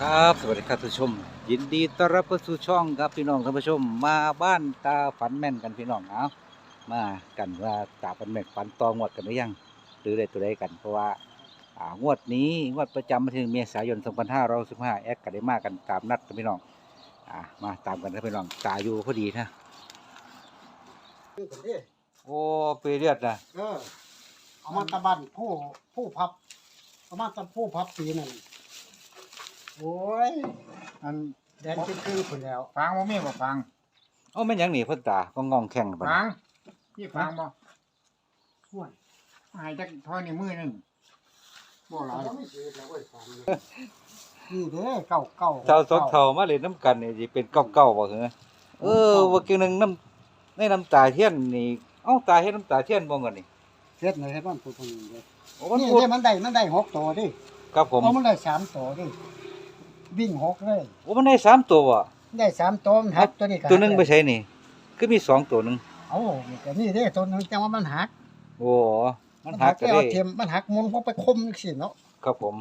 ครับ สวัสดีครับท่านผู้ชม ยินดีต้อนรับเข้าสู่ช่องครับพี่น้องท่านผู้ชม มาบ้านตาฝันแม่นกันพี่น้องเอามากันว่าตาฝันแม่นฝันตองวดกันหรือยังหรือได้ตัวใดกัน เพราะว่าอ่างวดนี้งวดประจำวันที่หนึ่งเมษายน 2515แอดกันได้มากันตามนัดกันพี่น้องอ่ามาตามกันนะพี่น้องตาอยู่พอดีนะนี่คนนี้โอ้เปเรียดนะเออเอามาตะบันผู้ผู้พับเอามาตะผู้พับปีนั่น โอ้ยอันแดนคือคือคนแล้วฟังบ่มีบ่ฟังเอ้าแม่นหยังหนีพ่นตาก็งองแข่งกันฟังพี่ฟังบ่ห่วยหายจักทอยในมือหนึงบ่หลายไม่เสียแล้วเว้ยฟังเลยนี่เด้อเก่าเก่าเท่าสองเท่ามาเลยน้ำกันนี่สิเป็นเก้าเก้าบ่เหรอเออว่าเกี่ยวหนึงน้ำในน้ำตาเทียนนี่เอ้าตาเฮ็ดน้ำตาเทียนบ่กันนี่เฮ็ดไหนให้บ้านผู้คนนี้เด้อโอ้มันนี่พูดเด้มันได้มันได้หกตัวดิครับผมเอามันได้สามตัวดิ วิ่งหกเลย โอ้มันได้สามตัวว่ะได้สามตัวมันหักตัวนี้ก็ตัวหนึงหักไปใช้นี่คือมีสองตัวหนึงเอานี่ก็นี่เด้ตัวหนึงจังว่ามันหักโอ้มันหักก็แค่ได้เอาเทียมมันหักมุนเข้าไปคมจังซี่เนาะครับผม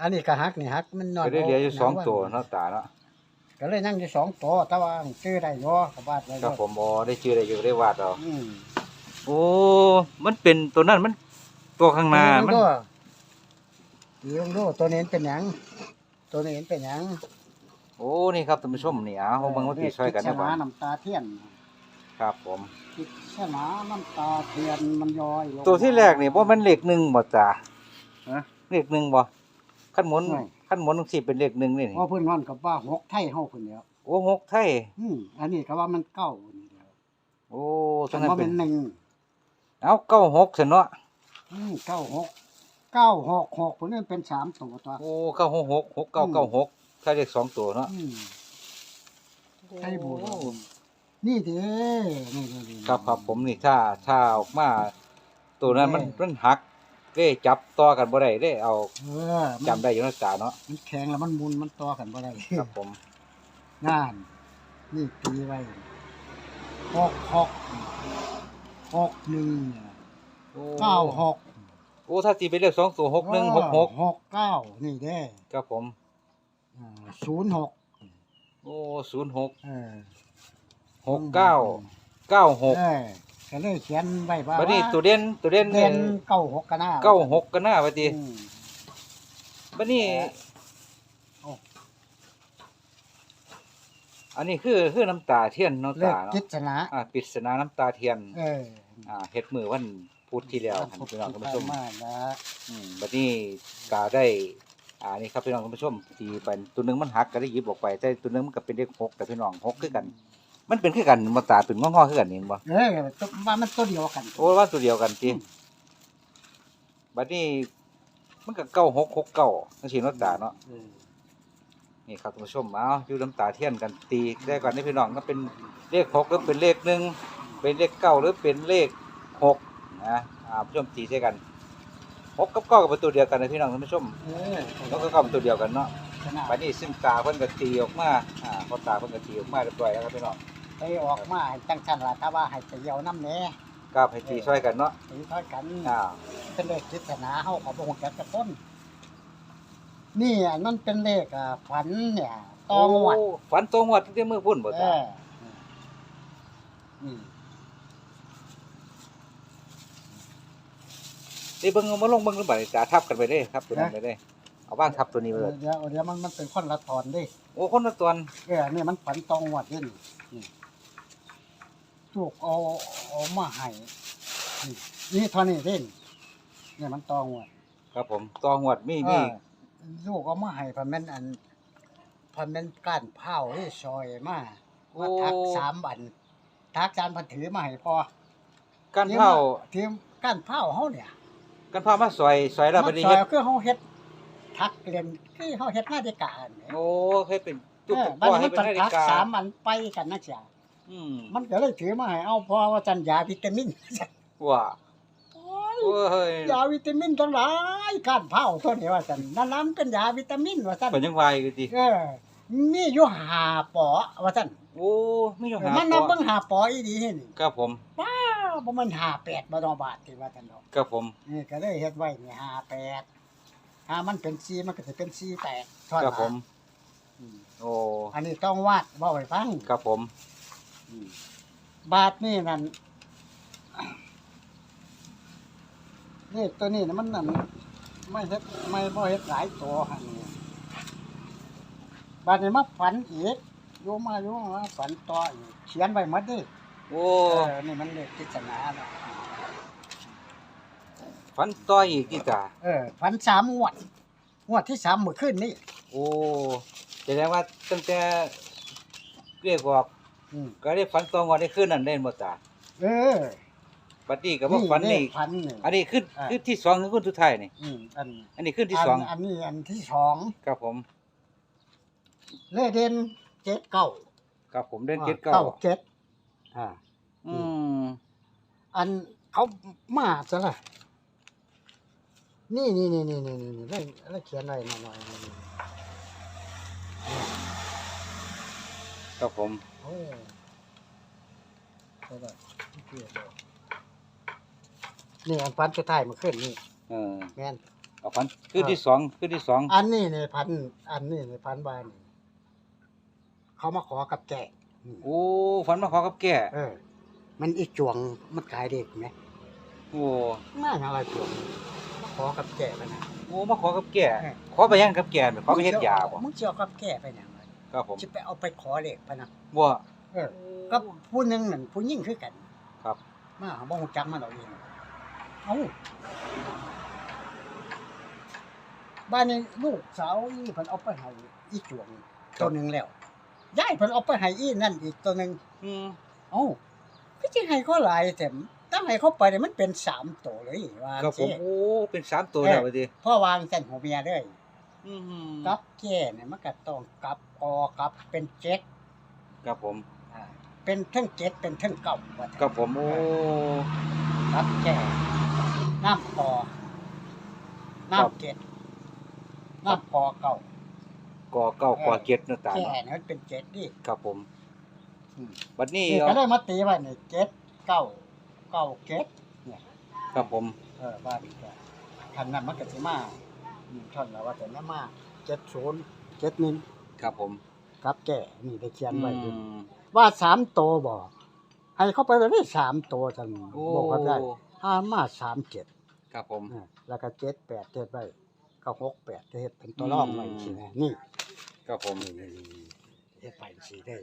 อันนี้ก็หักนี่หักมันนอนก็ได้เหลืออยู่สองตัวเนาะเนาะตาเนาะก็เลยนั่งอยู่สองตัวแต่ว่าซื้อได้อยอกับบาทเลยครับผมอ๋อได้ชื่อได้อยู่ได้วาดเอาอืมโอ้มันเป็นตัวนั้นมันตัวข้างหน้ามันดูดูดูตัวนี้เป็นหยัง ตัวนี้เป็นหยังโอ้นี่ครับท่านผู้ชมนี่อะเอาเบิ่งว่าติดช่วยกันนะนะบ่บ่าน้ำตาเทียนครับผมคิดชนะน้ำตาเทียนมันย้อยลง ตัวที่แรกนี่บ่แมันเลขหนึ่งบ่จ้าฮะเลขหนึ่งบ่ขั้นหมุนไม่ ขั้นหมุนจังซี่เป็นเลขหนึ่งนี่นี่เพราะเพิ่นว่ากับว่าหกไทยเฮาเพิ่นแล้วโอ้หกไทยอืมอันนี้ก็ว่ามันเก้านี่แล้วโอ้คัทั้งนนั้นว่าเป็เป็นนหนึ่งเอาเก้าหกซะเนาะอืมเก้าหก เก้าหกหกเพิ่นนี่เป็นสามตัวตัว โอ้เก้าหกหกหกเก้าเก้าหกถ้าเลขสองตัวเนาะอืมไทยโบราณนี่เด้นี่นี่นี่ ครับครับผมนี่ถ้าถ้าออกมา ตัวนั้นมันเออมันหักเด้จับต่อกันบ่ได้เด้เอาเออมันจำได้อยู่นะจ้าเนาะมันแข็งแล้วมันมุนมันต่อกันบ่ได้ ครับผมงาน นี่ตีไว้หกหกหกหนึ่งโอ้ เก้าหก โอ้ถ้าตีเป็นเลขสองตัวหกหนึ่งหกหกหกเก้านี่เด้ครับผม ศูนย์หกโอ้ศูนย์หกเออหกเก้าเก้าหกเออก็เลยเขียนไว้ว่าบัดนี้ตัวเด่นตัวเด่นเด่นเก้าหกกันหน้าเก้าหกกันหน้าบัดนี้อืมบัดนี้โอ้อันนี้คือคือน้ำตาเทียนน้ำเลขตาเนาะกิจนาอ่าปริศนาน้ำตาเทียน เอออ่าเฮ็ดมือวัน พุธที่แล้วครับพี่น้องท่านผู้ชม มากนะอืมบัดนี้กาได้ อ่านี่ครับพี่น้องท่านผู้ชมตีเป็นตัวหนึงมันหักก็ได้หยิบออกไปแต่ตัวหนึงมันก็เป็นเลขหกแต่พี่น้องหกคือกัน มันเป็นคือกันมาตาเป็นงอๆคือกันนี่บ่เออตัวว่ามันตัวเดียวกันโอ้ว่าตัวเดียวกันติบัดนี้มันก็เก้าหกหกเก้าจังซี่เนาะตาเนาะเออนี่ครับท่านผู้ชมเอาอยู่น้ำตาเทียนกันตีได้ก่อนนี่พี่น้องก็เป็นเลขหกหรือเป็นเลขหนึ่งเป็นเลขเก้าหรือเป็นเลขหก นะอ่าผู้ชมตีใช่กันหกกับเก้ากับเป็นตัวเดียวกันนะพี่น้องท่านผู้ชมเออแล้วก็เก้าเป็นตัวเดียวกันเนาะชนะบัดนี้ซึ่งตาเพิ่นก็ตีออกมาอ่าพอตาเพิ่นก็ตีออกมาเรียบร้อยแล้วครับพี่น้องไปออกมาให้จังสันล่ะถ้าว่าให้ไปเยี่ยวน้ำแหน่กราบให้ตีช่วยกันเนาะตีทอดกันอ่าเป็นเลขกิจนาเฮาก็บ่ฮู้จักจักคนนี่อันมันเป็นเลขอ่าฝันเนี่ยตองวัด โฝันตองวัดตั้งแต่มื้อพุ่นบ่เอตาอนี่ ได้เบิ่งเอามาลงเบิ่งหรือบ่ได้ตาทับกันไปเด้ครับตัวนั้นไปเด้เอาว่างทับตัวนี้ไปเลยเดี๋ยวเดี๋ยวมันมันเป็นคนละตอนเดิโอ้คนละตัวเออนี่มันฝันตองวัดเด่นนี่ลูกเอาเอามาให้นี่นี่เท่านี้เด่นเนี่ยมันตองวัดครับผมตองวัดมีมีเออลูกเอามาให้พันแม่นอันพันแม่นก้านเผาที่ซอยมามาทักสามบันทักจานพันถือมาให้พอกันเผาถือก้านเผาเฮาเนี่ย กันพามาซอยซอยแล้วบัดนี้มาซอเฮ็ยดคือเฮาเฮ็ดทักเรียนคือเฮาเฮ็ดนาฬิกาเนี่ยโอ้เคยเป็นจุกเออจุกบัดพ่อนี้ให้มันเป็นต้องนาฬิทักกาสามอันไปกันนะจ๊ะอืมมันก็เลยถือมาให้เอาเพอว่าจันยาวิตามินว่าโอ้ยโอ้ยยาวิตามินทั้งหลายก้านเผาตัวนี้ว่าจันนั่นน้ำเป็นยาวิตามินว่าจันเป็นยังไงกันติเออ มีอยู่หาปอว่าจันโอ้ไม่ยอมหามันพ่นับอเบิ่งหาปออีดีเห็นครับผมป้าวบ่มันหาแปดบ่ต้องบาทที่ว่าจันดอกครับผมนี่ก็เลยเฮ็ดไว้นี่หาแปดถ้ามันเป็นซีมันก็จะเป็นซีแตกท่อนครับผมอืมโอ้อันนี้ต้องวาดบ่ให้ฟังครับผมอืมบาทนี่นั่นนี่ตัวนี้นะมันนั่นไม่เฮ็ดไม่บ่เฮ็ดหลายตัวหั่นนี่ บาทนี้มาฝันอีกโยมาโยมาฝันต่ออีกเขียนไว้หมดเดิโอ้เออนี่มันเลขปริศนาเนาะฝันต่ออีกกี่ตาเออฝันสามงวดงวดที่สามเมื่อคืนนี้โอ้แสดงว่าตั้งแต่เรียกบอกอืมก็ได้ฝันตองวดได้ขึ้นนั่นได้บ่ตาเออบัดนี้ก็บ่ฝันนี่เลขฝันนี่ อันนี้ขึ้นอ่า ขึ้นที่สองหรือขึ้นสุดท้ายนี่ อืมอันอันนี้ขึ้นที่สองอันนี้อันที่สองครับผม เลขเด่นเจ็ดเก้าครับผมเดินเจ็ดเก้าเจ็ดอ่า อืมอันเขามาซะละนี่นี่นี่นี่นี่นี่นี่แล้วแล้วเขียนอะไรหน่อยๆนี่นี่ครับผมโอ้ใช่ป่ะที่เขียนบอกนี่อันพันสุดท้ายเมาขึ้นนี่เออแม่นเอาฝันขึ้นที่สองขึ้นที่สองอันนี้ในพันอันนี้ในพันบานนี่ เขามาขอกับแกะนี่โอ้ฝันมาขอกับแก่เออ มันอีจวงมันขายเด็กไหมโอ้น่าอะไรจวงมาขอกับแกะไปนะโอ้มาขอกับแก่เออขอไปยังกับแก่ขอไปเฮ็ดยาบ่มึงเจียวกับแกะไปไหนวะครับผมจะไปเอาไปขอเด็กไปนะบ่เออก็ผู้หนึงนั่นผู้ยิ่งคือกัน ครับ มาบ่ฮู้จักมันเอาเองเอ้าบ้านนี้ลูกสาวนี่เพิ่นเอาไปให้อีจวงตัวหนึงแล้ว ยายเพิ่นเอาไปให้อีนั่นอีกตัวหนึงอืมเอ้าก็สิให้เขาหลายแต่ตั้งให้เขาไปเนี่ยมันเป็นสามตัวเลยว่าครับผมสิโอ้เป็นสามตัวแล้วว่าดิพ่อวางเส้นหัวเมียเด้ยอืมกับแก่เนี่ยมันก็ต้องกับกอกับเป็นเจ็ดครับผมอ่าเป็นเทั้งเจ็ดเป็นเทั้งเก่าว่าแต่ครับผมโอ้กับแก่น้ำกอน้ำเจ็ดน้ำกอเก่า ก่อเก้าก่อเจ็ดเนาะตาแก่เนาะเนี่ยมันเป็นเจ็ดดิครับผมอืมบัดนี้นี่เอาก็ได้มาตีไว้เนี่ยเจ็ดเก้าเก้าเจ็ดเนี่ยครับผมเออบ้านก็คันนั้นมันก็สิมาอืมท่อนแล้วว่าแต่นั้นมาเจ็ดศูนย์เจ็ดหนึ่งครับผมกับแก่นี่ได้เขียนไว้อยู่ อืมว่าสามโตวบ่ให้เข้าไปแบบนี้สามโตวจังโอ้บอกว่าได้ห้ามาสามเจ็ดครับผม อ่าแล้วก็เจ็ดแปดเจ็ดไว้ก็หกแปดเฮ็ดเป็นตัวร่องไว้สินะนี่ ครับผมนี่นี่นี่เฮ็ดไปสิได้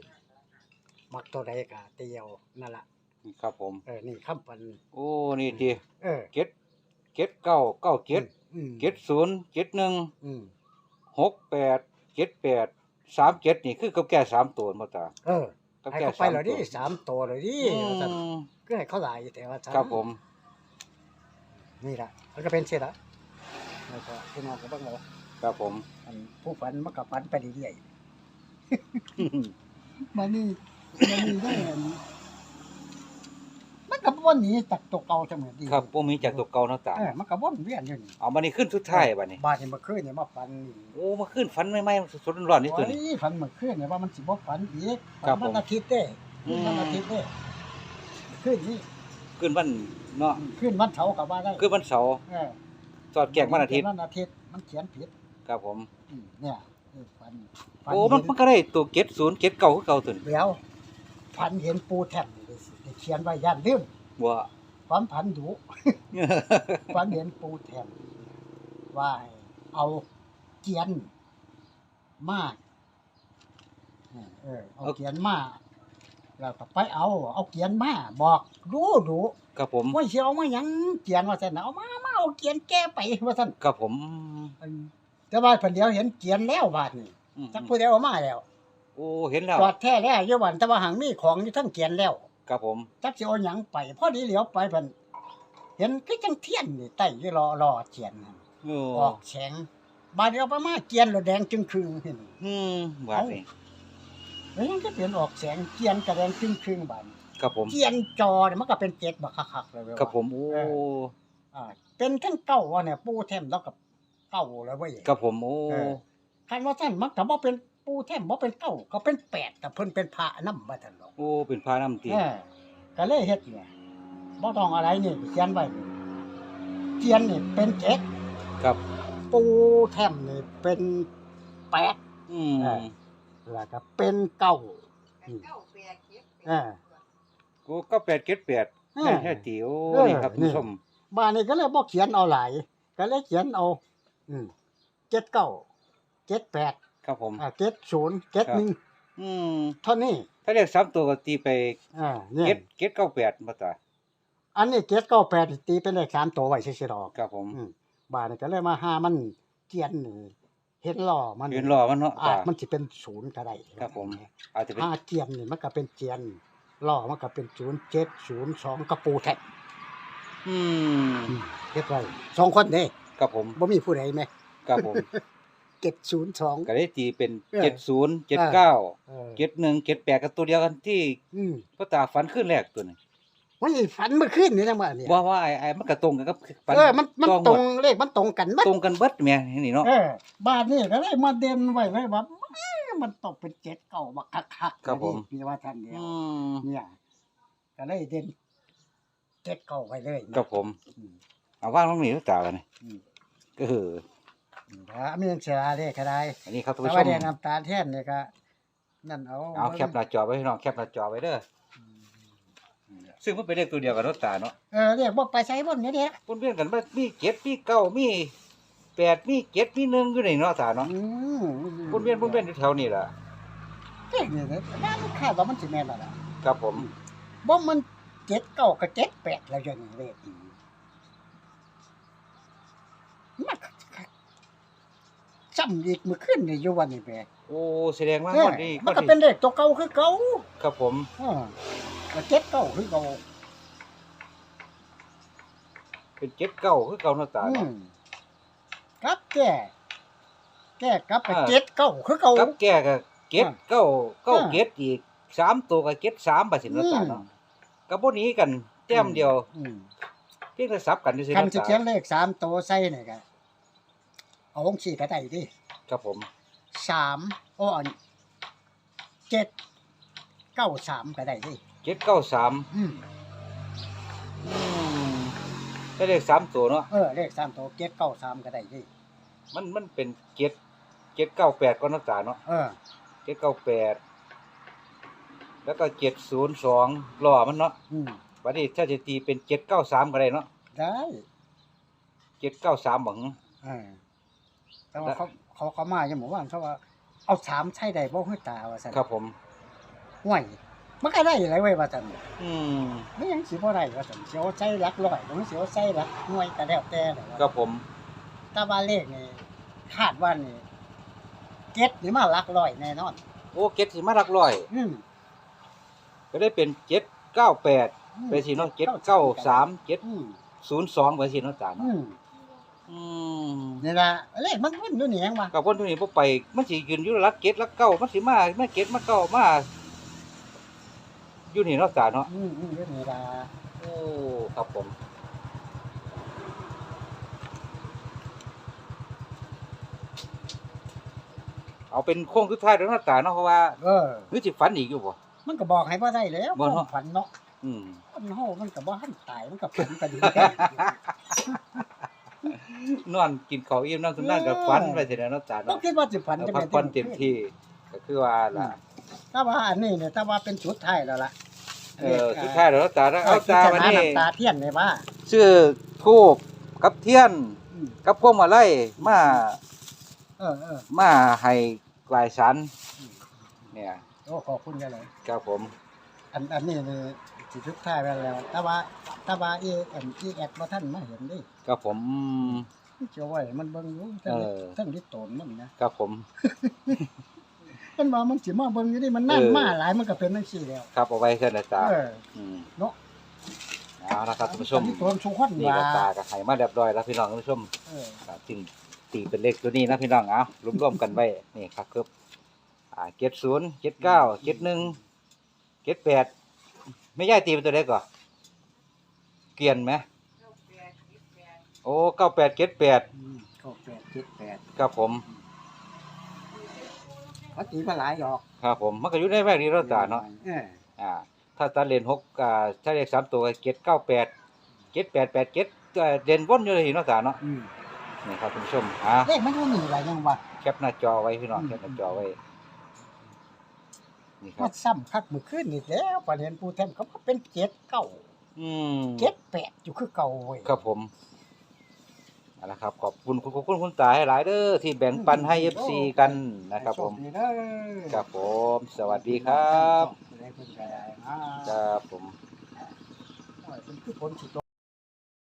มักตัวใดก็เตียวนั่นล่ะครับผม เออนี่คำปันโอ้นี่ทีเออเจ็ดเจ็ดเก้าเก้าเจ็ดอืมเจ็ดศูนย์เจ็ดหนึ่งอืมหกแปดเจ็ดแปดสามเจ็ดนี่คือกับแก่สามตัวมาตาเออกับให้แก่เขาไปสามแล้วตัดิวสามตัวเลยดิอืว่าซั่นมก็ให้เขาหลายแต่ว่าซั่นครับผม นี่ล่ะมันก็เป็นเสียละแล้วก็พี่น้องก็เบิ่งเอา ครับผม อันผู้ฝันมันก็ฝันไปเรื่อยๆมันนี่มันนี่ได้อันมันก็บ่หนีจากตัวเก่าเสมอดีครับพวกมีจากตัวเก่าเนาะตาเออมันก็วนเวียนอยู่นี่เอามานี่ขึ้นสุดท้ายบัดนี้บ้านนี่เมื่อคืนนี่มาฝันนี่โอ้มาขึ้นฝันไม่ไหมสดๆร้อนๆนี่ตัวนี้โอ้ยฝันเมื่อคืนนี่ว่ามันสิบ่ฝันอีกครัฝับนผมวันอาทิตย์เด้อืมคืนวันอาทิตย์เด้คืนนี้ขึ้นวันเนาะคืนวันเสาร์ก็ว่าได้ขึ้นวันเสาร์เออสอดแกงวันอาทิตย์วันอาทิตย์มันเขียนผิด ครับผม อืมเนี่ยคือฝันฝัโอ้มันเห็มันก็ได้ตัวเจ็ดศูนย์เจ็ดเก้าคือเก่าตัวนี้เดี๋ยวฝันเห็นปูแท่นนี่เลยสิได้เขียนไว้ย่านลืมว่าความผันดุ ฝันเห็นปูแท่นว่าให้เอาเกียนมาเออเอาเกียนมาแล้วก็ไปเอา เอาเกียนมาบอกดูดูครับผมว่าสิเอามาหยังเกียนว่าซั่นน่ะเอามามาเอาเกียนแก้ไปว่าซั่นครับผม อัน แต่ว่าเพิ่นเดียวเห็นเกียนแล้วบาดนี้อืมจักผู้เดียวเอามาแล้วโอ้เห็นแล้วจอดแท้แล้วอยู่วันแต่ว่าหังมีของอยู่ทั้งเกียนแล้ว ครับผม จักสิเอาหยังไปพอดีเหลียวไปเพิ่นเห็นคือจังเทียนนี่ใต้อยู่รอรอเกียนนั่นโอ้ออกแสงบาดเดียวไปมาเกียนแล้วแดงจึงครึ่งเห็นอืมบาดนี่เฮ้ยมันก็เปลี่ยนออกแสงเกียนก็แดงจึงครึ่งบาดนี้ครับผมเกียนจอเนี่ยมันก็เป็นเจ็ดบักคักๆเลยเว้ยครับผมโอ้เอออ่าเป็นทั้งเก้าว่าเนี่ยปูแท่มแล้วกับเก้าแล้วเว้ยครับผมโอ้เออคันว่าท่านมักแต่บ่เป็นปูแท่มบ่เป็นเก้าก็เป็นแปดแต่เพิ่นเป็นพระนำบ่ทันหรอกโอ้เป็นพาน้ำตีเออก็เลยเฮ็ดเนี่ยบ่ต้องอะไรนี่เขียนไว้นี่เขียนนี่เป็นเจ็ดครับปูแทมนี่เป็นแปดอืมเออแล้วก็เป็นเก้าอืมเออกูก็แปดเก็ดแปดเออแม่แท้ติโอ้เออนี่ครับท่านผู้ชมบ้านนี้ก็เลยบ่เขียนเอาหลายก็เลยเขียนเอา อืมเจ็ดเก้าเจ็ดแปดครับผม อ่าเจ็ดศูนย์เจ็ดหนึ่งอืม เท่านี้ถ้าเรียกสามตัวก็ตีไปอ่าเนี่ยเก็ดเก็ดเก้าแปดมาตาอันนี้เจ็ดเก้าแปดตีเป็นเลขสามตัวไว้เฉยๆดอกครับผมอืมบ้านนี้ก็เลยมาหามันเจียนนี่เห็นล้อมันยืนรอมันเนาะอาตา จมันสิเป็นศูนย์ก็ได้ครับผม อาจจะเป็นอาเจียนนี่มันก็เป็นเจียนล้อมันก็เป็นศูนย์เจ็ดศูนย์สองกระปูแท็กอืม เฮ็ดไว้สองคนเด้ ครับผมบ่มีผู้ใดไหมครับผมเจ็ดศูนย์สอง ก็ได้ตีเป็นเออ เจ็ดศูนย์เจ็ดเก้าเออเจ็ดหนึ่งเจ็ดแปดกับตัวเดียวกันที่อืมพ่อตาฝันขึ้นแรกตัวนี้มันสิฝันเมื่อคืนนี่นะว่าเนี่ยว่าว่าไอ้ไอ้มันก็ตรงกันกับฝัเออมันมันองตหรมงดเลขมันตรงกันบัดตรงกันเบิดแม่นี่เนาะเออบ้านนี่ก็เลยมาเด่นไว้เลยว่าเอ้ยมันตกเป็นเจ็ดเก่าบักคักๆครับผมพี่ว่าท่านเดียว อืมเนี่ยก็เลยเด่นเจ็ดเก่าไว้เลยนะครับผม อืม เอาว่างตรงนี้ลูกตากันนี่อืม ก็คือถ้ามีเสียเลขก็ได้อันนี้ครับท่านแต่ผู้ชว่ามเนี่ยน้ำตาลแท่นเนี่ยก็นั่นเอาเอาแคปหน้าจอไว้พี่น้องแคปหน้าจอไว้เด้อซึ่งมันเป็นเลขตัวเดียวกันเนาะตาเนาะเออเรียกบอกไปใช้บนนี้เนี่ยปนเวียนกันมามีเจ็ดมีเก้ามีแปดมีเจ็ดมีหนึ่งอยู่ในเนาะตาเนาะอืมปนเวียนปนเวียนอยู่แถวนี้ล่ะเก่งเนี่ยนะน่ามันคาดว่ามันสิแม่นแล้วล่ะครับผมบ่มันเจ็ดเก้ากับเจ็ดแปดแล้วอย่างนี้เลขมัน จำอีกเมื่อคืนนี่อยู่วันนี้แปะโอ้แสดงว่าเออวันนี้มันก็เป็นเลขตัวเก่าคือเก่าครับผมเออก็เจ็ดเก้าคือเก่าเป็นเจ็ดเก้าคือเก่าเนาะตาอืเนาะมกับแก่แก่กับไปอ่า เจ็ดเก้าคือเก่า กับแก่ก็เก็ดเก้าเก้าอ่า เก็ดอีกสามตัวก็เก็ดสามบาทสิเนาะตาเนาะก็บ่หนี้กันแต้มเดียวอืม เพียงแต่ซับกันซื่อๆคันเนาะสิตาเขียนเลขสามตัวใส่นี่ก็ เอาองค์สี่ก็ได้ดิครับผมสามโอ้อันเจ็ดเก้าสามก็ได้ดิเจ็ดเก้าสามอืมอืมได้เลขสามตัวเนาะเออเลขสามตัวเจ็ดเก้าสามก็ได้ดิมันมันเป็นเจ็ดเจ็ดเก้าแปดก็เนาะตาเนาะเออเจ็ดเก้าแปดแล้วก็เจ็ดศูนย์สองล้อมันเนาะอืมวันนี้ถ้าจะตีเป็นเจ็ดเก้าสามก็ได้เนาะได้เจ็ดเก้าสามบังเออ แต่ว่าเขาเขาเขามาอย่างหมู่บ้านเขาว่าเอาสามใช่ได้บ่ให้ตาว่าซั่นครับผมห่วยมันก็ได้หลายเว้ยว่าซั่นอืมไม่ยังสิบ่ได้ว่าซั่นสิเอาใส่หลักร้อยหรือสิเอาใส่หลักหน่วยก็แล้วแต่แหละครับผมแต่ว่าเลขนี่คาดว่านี่เจ็ดนี่มาหลักร้อยแน่นอน โอ้เจ็ดสิมาหลักร้อย อืมก็ได้เป็นเจ็ดเก้าแปดไปสิเนาะเจ็ดเก้าสามเจ็ดอืมศูนย์สองไปสิเนาะจาน อืมอืมนี่ล่ะเลขมันวนอยู่นี่ยังว่ากับคนที่นี่พอไปมันสิยืนอยู่หลักเจ็ดหลักเก้ามันสิมามาเจ็ดมาเก้ามาอยู่นี่เนาะจานเนาะอืมอืมอยู่นี่ล่ะโอ้ครับผมเอาเป็นโค้งสุดท้ายแล้วเนาะตาเนาะเพราะว่าเออ หรือสิฝันอีกอยู่บ่ มันก็บอกให้บ่ได้แล้วบ่เนาะ ความฝันเนาะอืม คนเฮามันก็บ่ทันตายมันก็ฝันก็ดี นอนกินข้าวอิ่มนอนสุนัขกับฝันไปเสร็จแล้วเนาะตาบ่เนาะคิดว่าสิฝันจะพัแม่กผ่อนเต็มที่ก็คือว่าล่ะ ถ้าว่าอันนี้เนี่ยถ้าว่าเป็นสุดท้ายแล้วล่ะเออสุดท้ายแล้วเนาะตาเนาะเอาเอาตาตาวัวันนนี้นี้น้ำตาเทียนเลยว่า ชื่อทูบกับเทียนอืมกับพวงมาลัยมาเออเออมาให้กลายสันเนี่ยโอ้ขอบคุณกันเลยครับผม อันอันนี้นี่ สิสุดท้ายไปแล้ว แต่ว่าแต่ว่าอีอันอีแอดบ่ทันมาเห็นดิครับผมอืมเจ้าไว้มันเบิ่งอยู่ทั้งเออ ทั้งที่โตนมันนะครับผม มันว่ามันสิมาเบิ่งอยู่ดิมันนั่นเออ มาหลายมันก็เป็นจังซี่แล้วครับเอาไว้เท่านั้นตาเอออืมเนาะเอาละครับท่านผู้ชม อันที่โตนสุขคนนี่ว่าก็ตากับไห้มาเรียบร้อยแล้วพี่น้องท่านผู้ชมเอออ่าจึงตีเป็นเลขตัวนี้นะพี่น้องเอารวมๆกันไว้นี่ครับคืออ่าเจ็ดศูนย์เจ็ดเก้าเจ็ดหนึ่งเจ็ดแปด ไม่ย่ายตีเป็นตัวเล็กก่อเกลียนไหมโอ้เก้าแปดเจ็ดแปดอืมก็แปดเจ็ดแปดครับผมเขาตีมาหลายดอกครับผมมันก็อยู่ในแวกนี้แล้วตาเนาะเอออ่า ถ้าตาเลนหกอ่าถ้าเลขสามตัวเจ็ดเก้าแปดเจ็ดแปดแปดเจ็ดเด่นวนอยู่เลยเนาะตาเนาะอืมนี่ครับคุณผู้ชมอะเลขมันอยู่นี่ล่ะยังว่าแคปหน้าจอไว้พี่น้องอืมแคปหน้าจอไว้ นี่คมัรับนซ้ำคักมื้อคืนนี่แล้วฝันเห็นปูแทนก็มาเป็นเจ็ดเก้าอืมเจ็ดแปดอยู่คือเก่าเว้ยครับผมเอาละครับ ขอบคุณคุณคุณคุณตาให้หลายเด้อที่แบ่งปันให้ FC กันนะครับ ผมให้โชดีเด้อครับผม สวัสดีครับ ได้เพิ่นก็ได้นะครับผม โอ้ยเป็นคือผลสิตก